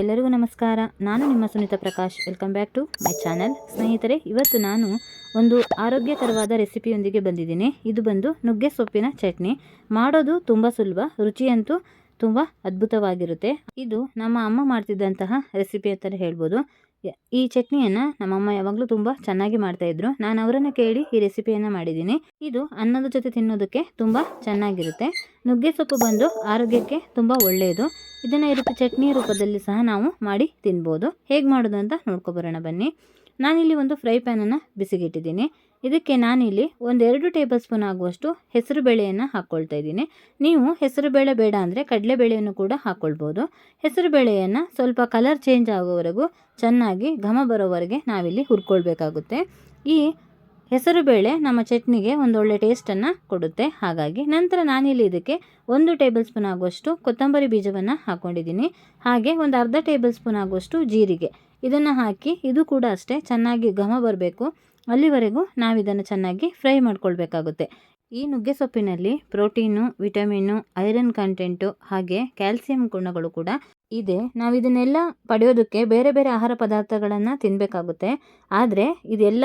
ಎಲ್ಲರಿಗೂ ನಮಸ್ಕಾರ. ನಾನು ನಿಮ್ಮ Sunita Prakash. Welcome back to my channel ಸ್ನೇಹಿತರೆ, ಇವತ್ತು ನಾನು ಒಂದು ಆರೋಗ್ಯಕರವಾದ ರೆಸಿಪಿಯೊಂದಿಗೆ ಬಂದಿದ್ದೀನಿ. ಇದು ಬಂದು ನುಗ್ಗೆ ಸೊಪ್ಪಿನ ಚಟ್ನಿ. ಮಾಡೋದು ತುಂಬ ಸುಲಭ, ರುಚಿಯಂತೂ ತುಂಬ ಅದ್ಭುತವಾಗಿರುತ್ತೆ. ಇದು ನಮ್ಮ ಅಮ್ಮ ಮಾಡ್ತಿದ್ದಂತಹ ರೆಸಿಪಿ ಅಂತಲೇ ಹೇಳ್ಬೋದು. ಈ ಚಟ್ನಿಯನ್ನು ನಮ್ಮಮ್ಮ ಯಾವಾಗಲೂ ತುಂಬ ಚೆನ್ನಾಗಿ ಮಾಡ್ತಾಯಿದ್ರು ನಾನು ಅವರನ್ನು ಕೇಳಿ ಈ ರೆಸಿಪಿಯನ್ನು ಮಾಡಿದ್ದೀನಿ. ಇದು ಅನ್ನದ ಜೊತೆ ತಿನ್ನೋದಕ್ಕೆ ತುಂಬ ಚೆನ್ನಾಗಿರುತ್ತೆ. ನುಗ್ಗೆ ಸೊಪ್ಪು ಬಂದು ಆರೋಗ್ಯಕ್ಕೆ ತುಂಬ ಒಳ್ಳೆಯದು ಇದನ್ನು ಈ ರೀತಿ ಚಟ್ನಿ ರೂಪದಲ್ಲಿ ಸಹ ನಾವು ಮಾಡಿ ತಿನ್ಬೋದು. ಹೇಗೆ ಮಾಡೋದು ಅಂತ ನೋಡ್ಕೊಬರೋಣ ಬನ್ನಿ. ನಾನಿಲ್ಲಿ ಒಂದು ಫ್ರೈ ಪ್ಯಾನನ್ನು ಬಿಸಿಗಿಟ್ಟಿದ್ದೀನಿ. ಇದಕ್ಕೆ ನಾನಿಲ್ಲಿ ಒಂದೆರಡು ಟೇಬಲ್ ಸ್ಪೂನ್ ಆಗುವಷ್ಟು ಹೆಸರು ಬೇಳೆಯನ್ನು ಹಾಕ್ಕೊಳ್ತಾ ಇದ್ದೀನಿ. ನೀವು ಹೆಸರು ಬೇಳೆ ಬೇಡ ಅಂದರೆ ಕಡಲೆಬೇಳೆಯನ್ನು ಕೂಡ ಹಾಕ್ಕೊಳ್ಬೋದು ಹೆಸರು ಬೇಳೆಯನ್ನು ಸ್ವಲ್ಪ ಕಲರ್ ಚೇಂಜ್ ಆಗೋವರೆಗೂ ಚೆನ್ನಾಗಿ ಘಮ ಬರೋವರೆಗೆ ನಾವಿಲ್ಲಿ ಹುರ್ಕೊಳ್ಬೇಕಾಗುತ್ತೆ. ಈ ಹೆಸರು ಬೇಳೆ ನಮ್ಮ ಚಟ್ನಿಗೆ ಒಂದೊಳ್ಳೆ ಟೇಸ್ಟನ್ನು ಕೊಡುತ್ತೆ. ಹಾಗಾಗಿ ನಂತರ ನಾನಿಲ್ಲಿ ಇದಕ್ಕೆ ಒಂದು ಟೇಬಲ್ ಸ್ಪೂನ್ ಆಗುವಷ್ಟು ಕೊತ್ತಂಬರಿ ಬೀಜವನ್ನು ಹಾಕ್ಕೊಂಡಿದ್ದೀನಿ ಹಾಗೆ ಒಂದು ಅರ್ಧ ಟೇಬಲ್ ಸ್ಪೂನ್ ಆಗುವಷ್ಟು ಜೀರಿಗೆ. ಇದನ್ನು ಹಾಕಿ ಇದು ಕೂಡ ಅಷ್ಟೇ ಚೆನ್ನಾಗಿ ಘಮ ಬರಬೇಕು. ಅಲ್ಲಿವರೆಗೂ ನಾವು ಇದನ್ನು ಚೆನ್ನಾಗಿ ಫ್ರೈ ಮಾಡ್ಕೊಳ್ಬೇಕಾಗುತ್ತೆ. ಈ ನುಗ್ಗೆ ಸೊಪ್ಪಿನಲ್ಲಿ ಪ್ರೋಟೀನು ವಿಟಮಿನ್ನು ಐರನ್ ಕಂಟೆಂಟು ಹಾಗೆ ಕ್ಯಾಲ್ಸಿಯಂ ಗುಣಗಳು ಕೂಡ ಇದೆ. ನಾವು ಇದನ್ನೆಲ್ಲ ಪಡೆಯೋದಕ್ಕೆ ಬೇರೆ ಬೇರೆ ಆಹಾರ ಪದಾರ್ಥಗಳನ್ನು ತಿನ್ನಬೇಕಾಗುತ್ತೆ ಆದರೆ ಇದೆಲ್ಲ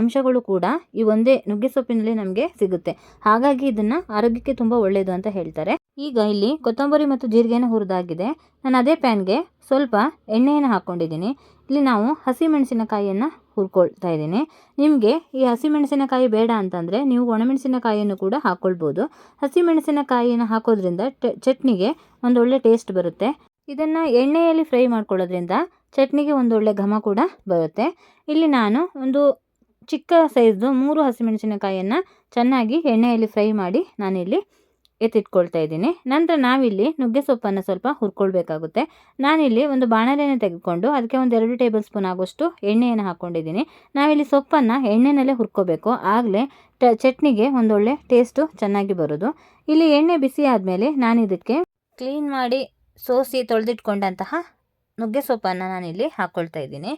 ಅಂಶಗಳು ಕೂಡ ಈ ಒಂದೇ ನುಗ್ಗೆ ಸೊಪ್ಪಿನಲ್ಲಿ ನಮಗೆ ಸಿಗುತ್ತೆ. ಹಾಗಾಗಿ ಇದನ್ನು ಆರೋಗ್ಯಕ್ಕೆ ತುಂಬ ಒಳ್ಳೆಯದು ಅಂತ ಹೇಳ್ತಾರೆ. ಈಗ ಇಲ್ಲಿ ಕೊತ್ತಂಬರಿ ಮತ್ತು ಜೀರಿಗೆನ ಹುರಿದಾಗಿದೆ. ನಾನು ಅದೇ ಪ್ಯಾನ್ಗೆ ಸ್ವಲ್ಪ ಎಣ್ಣೆಯನ್ನು ಹಾಕ್ಕೊಂಡಿದ್ದೀನಿ. ಇಲ್ಲಿ ನಾವು ಹಸಿ ಮೆಣಸಿನಕಾಯಿಯನ್ನು ಹುರ್ಕೊಳ್ತಾ ಇದ್ದೀನಿ. ನಿಮಗೆ ಈ ಹಸಿಮೆಣಸಿನಕಾಯಿ ಬೇಡ ಅಂತಂದರೆ ನೀವು ಒಣಮೆಣಸಿನಕಾಯಿಯನ್ನು ಕೂಡ ಹಾಕ್ಕೊಳ್ಬೋದು ಹಸಿಮೆಣಸಿನಕಾಯಿನ ಹಾಕೋದ್ರಿಂದ ಚಟ್ನಿಗೆ ಒಂದೊಳ್ಳೆ ಟೇಸ್ಟ್ ಬರುತ್ತೆ. ಇದನ್ನು ಎಣ್ಣೆಯಲ್ಲಿ ಫ್ರೈ ಮಾಡ್ಕೊಳ್ಳೋದ್ರಿಂದ ಚಟ್ನಿಗೆ ಒಂದೊಳ್ಳೆ ಘಮ ಕೂಡ ಬರುತ್ತೆ. ಇಲ್ಲಿ ನಾನು ಒಂದು ಚಿಕ್ಕ ಸೈಜ್ದು ಮೂರು ಹಸಿಮೆಣಸಿನಕಾಯಿಯನ್ನು ಚೆನ್ನಾಗಿ ಎಣ್ಣೆಯಲ್ಲಿ ಫ್ರೈ ಮಾಡಿ ನಾನಿಲ್ಲಿ ಎತ್ತಿಟ್ಕೊಳ್ತಾ ಇದ್ದೀನಿ. ನಂತರ ನಾವಿಲ್ಲಿ ನುಗ್ಗೆ ಸೊಪ್ಪನ್ನು ಸ್ವಲ್ಪ ಹುರ್ಕೊಳ್ಬೇಕಾಗುತ್ತೆ. ನಾನಿಲ್ಲಿ ಒಂದು ಬಾಣಲೆಯನ್ನು ತೆಗೆದುಕೊಂಡು ಅದಕ್ಕೆ ಒಂದು ಎರಡು ಟೇಬಲ್ ಸ್ಪೂನ್ ಆಗೋಷ್ಟು ಎಣ್ಣೆಯನ್ನು ಹಾಕ್ಕೊಂಡಿದ್ದೀನಿ ನಾವಿಲ್ಲಿ ಸೊಪ್ಪನ್ನು ಎಣ್ಣೆನಲ್ಲೇ ಹುರ್ಕೋಬೇಕು. ಆಗಲೇ ಟ, ಚಟ್ನಿಗೆ ಒಂದೊಳ್ಳೆ ಟೇಸ್ಟು ಚೆನ್ನಾಗಿ ಬರೋದು. ಇಲ್ಲಿ ಎಣ್ಣೆ ಬಿಸಿ ಆದಮೇಲೆ ನಾನು ಇದಕ್ಕೆ ಕ್ಲೀನ್ ಮಾಡಿ ಸೋಸಿ ತೊಳೆದಿಟ್ಕೊಂಡಂತಹ ನುಗ್ಗೆ ಸೊಪ್ಪನ್ನು ನಾನಿಲ್ಲಿ ಹಾಕ್ಕೊಳ್ತಾ ಇದ್ದೀನಿ.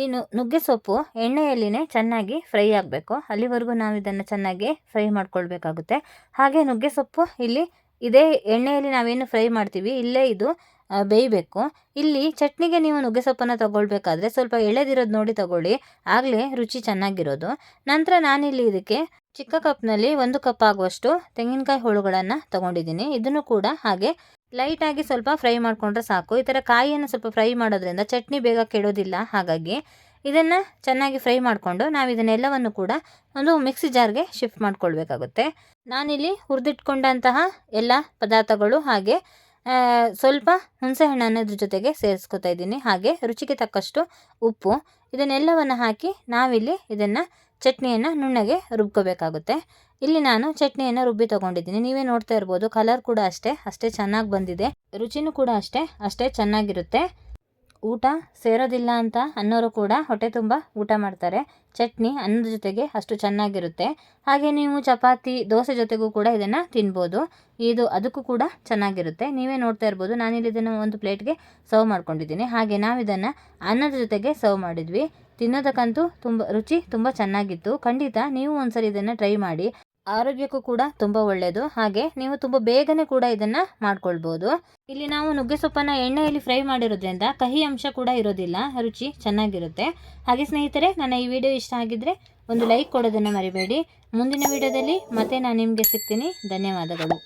ಈ ನುಗ್ಗೆ ಸೊಪ್ಪು ಎಣ್ಣೆಯಲ್ಲಿನೇ ಚೆನ್ನಾಗಿ ಫ್ರೈ ಆಗಬೇಕು. ಅಲ್ಲಿವರೆಗೂ ನಾವು ಇದನ್ನು ಚೆನ್ನಾಗಿ ಫ್ರೈ ಮಾಡ್ಕೊಳ್ಬೇಕಾಗುತ್ತೆ. ಹಾಗೆ ನುಗ್ಗೆ ಸೊಪ್ಪು ಇಲ್ಲಿ ಇದೇ ಎಣ್ಣೆಯಲ್ಲಿ ನಾವೇನು ಫ್ರೈ ಮಾಡ್ತೀವಿ, ಇಲ್ಲೇ ಇದು ಬೇಯಬೇಕು. ಇಲ್ಲಿ ಚಟ್ನಿಗೆ ನೀವು ನುಗ್ಗೆ ಸೊಪ್ಪನ್ನು ತಗೊಳ್ಬೇಕಾದ್ರೆ ಸ್ವಲ್ಪ ಎಳೆದಿರೋದು ನೋಡಿ ತಗೊಳ್ಳಿ, ಆಗಲೇ ರುಚಿ ಚೆನ್ನಾಗಿರೋದು. ನಂತರ ನಾನಿಲ್ಲಿ ಇದಕ್ಕೆ ಚಿಕ್ಕ ಕಪ್ನಲ್ಲಿ ಒಂದು ಕಪ್ ಆಗುವಷ್ಟು ತೆಂಗಿನಕಾಯಿ ಹೋಳುಗಳನ್ನು ತಗೊಂಡಿದ್ದೀನಿ. ಇದನ್ನು ಕೂಡ ಹಾಗೆ ಲೈಟಾಗಿ ಸ್ವಲ್ಪ ಫ್ರೈ ಮಾಡಿಕೊಂಡ್ರೆ ಸಾಕು. ಈ ಥರ ಕಾಯಿಯನ್ನು ಸ್ವಲ್ಪ ಫ್ರೈ ಮಾಡೋದ್ರಿಂದ ಚಟ್ನಿ ಬೇಗ ಕೆಡೋದಿಲ್ಲ. ಹಾಗಾಗಿ ಇದನ್ನು ಚೆನ್ನಾಗಿ ಫ್ರೈ ಮಾಡಿಕೊಂಡು ನಾವು ಇದನ್ನೆಲ್ಲವನ್ನು ಕೂಡ ಒಂದು ಮಿಕ್ಸಿ ಜಾರ್ಗೆ ಶಿಫ್ಟ್ ಮಾಡ್ಕೊಳ್ಬೇಕಾಗುತ್ತೆ. ನಾನಿಲ್ಲಿ ಹುರಿದಿಟ್ಕೊಂಡಂತಹ ಎಲ್ಲ ಪದಾರ್ಥಗಳು ಹಾಗೆ ಸ್ವಲ್ಪ ಹುಣಸೆಹಣ್ಣನ್ನು ಇದ್ರ ಜೊತೆಗೆ ಸೇರಿಸ್ಕೊತಾ ಇದ್ದೀನಿ. ಹಾಗೆ ರುಚಿಗೆ ತಕ್ಕಷ್ಟು ಉಪ್ಪು, ಇದನ್ನೆಲ್ಲವನ್ನು ಹಾಕಿ ನಾವಿಲ್ಲಿ ಇದನ್ನು ಚಟ್ನಿಯನ್ನು ನುಣ್ಣಗೆ ರುಬ್ಕೋಬೇಕಾಗುತ್ತೆ. ಇಲ್ಲಿ ನಾನು ಚಟ್ನಿಯನ್ನು ರುಬ್ಬಿ ತೊಗೊಂಡಿದ್ದೀನಿ. ನೀವೇ ನೋಡ್ತಾ ಇರ್ಬೋದು ಕಲರ್ ಕೂಡ ಅಷ್ಟೇ ಅಷ್ಟೇ ಚೆನ್ನಾಗಿ ಬಂದಿದೆ. ರುಚಿನೂ ಕೂಡ ಅಷ್ಟೇ ಅಷ್ಟೇ ಚೆನ್ನಾಗಿರುತ್ತೆ. ಊಟ ಸೇರೋದಿಲ್ಲ ಅಂತ ಅನ್ನೋರು ಕೂಡ ಹೊಟ್ಟೆ ತುಂಬ ಊಟ ಮಾಡ್ತಾರೆ. ಚಟ್ನಿ ಅನ್ನದ ಜೊತೆಗೆ ಅಷ್ಟು ಚೆನ್ನಾಗಿರುತ್ತೆ. ಹಾಗೆ ನೀವು ಚಪಾತಿ, ದೋಸೆ ಜೊತೆಗೂ ಕೂಡ ಇದನ್ನು ತಿನ್ಬೋದು. ಇದು ಅದಕ್ಕೂ ಕೂಡ ಚೆನ್ನಾಗಿರುತ್ತೆ. ನೀವೇ ನೋಡ್ತಾ ಇರ್ಬೋದು, ನಾನಿಲ್ಲಿ ಇದನ್ನು ಒಂದು ಪ್ಲೇಟ್ಗೆ ಸರ್ವ್ ಮಾಡ್ಕೊಂಡಿದ್ದೀನಿ. ಹಾಗೆ ನಾವು ಇದನ್ನು ಅನ್ನದ ಜೊತೆಗೆ ಸರ್ವ್ ಮಾಡಿದ್ವಿ. ತಿನ್ನೋದಕ್ಕಂತೂ ತುಂಬ ರುಚಿ ತುಂಬ ಚೆನ್ನಾಗಿತ್ತು. ಖಂಡಿತ ನೀವು ಒಂದ್ಸರಿ ಇದನ್ನು ಟ್ರೈ ಮಾಡಿ. ಆರೋಗ್ಯಕ್ಕೂ ಕೂಡ ತುಂಬ ಒಳ್ಳೆಯದು ಹಾಗೆ ನೀವು ತುಂಬ ಬೇಗನೆ ಕೂಡ ಇದನ್ನು ಮಾಡ್ಕೊಳ್ಬೋದು. ಇಲ್ಲಿ ನಾವು ನುಗ್ಗೆ ಸೊಪ್ಪನ್ನು ಎಣ್ಣೆಯಲ್ಲಿ ಫ್ರೈ ಮಾಡಿರೋದ್ರಿಂದ ಕಹಿ ಅಂಶ ಕೂಡ ಇರೋದಿಲ್ಲ. ರುಚಿ ಚೆನ್ನಾಗಿರುತ್ತೆ. ಹಾಗೆ ಸ್ನೇಹಿತರೆ, ನನ್ನ ಈ ವಿಡಿಯೋ ಇಷ್ಟ ಆಗಿದ್ರೆ ಒಂದು ಲೈಕ್ ಕೊಡೋದನ್ನು ಮರಿಬೇಡಿ. ಮುಂದಿನ ವಿಡಿಯೋದಲ್ಲಿ ಮತ್ತೆ ನಾನು ನಿಮಗೆ ಸಿಗ್ತೀನಿ. ಧನ್ಯವಾದಗಳು.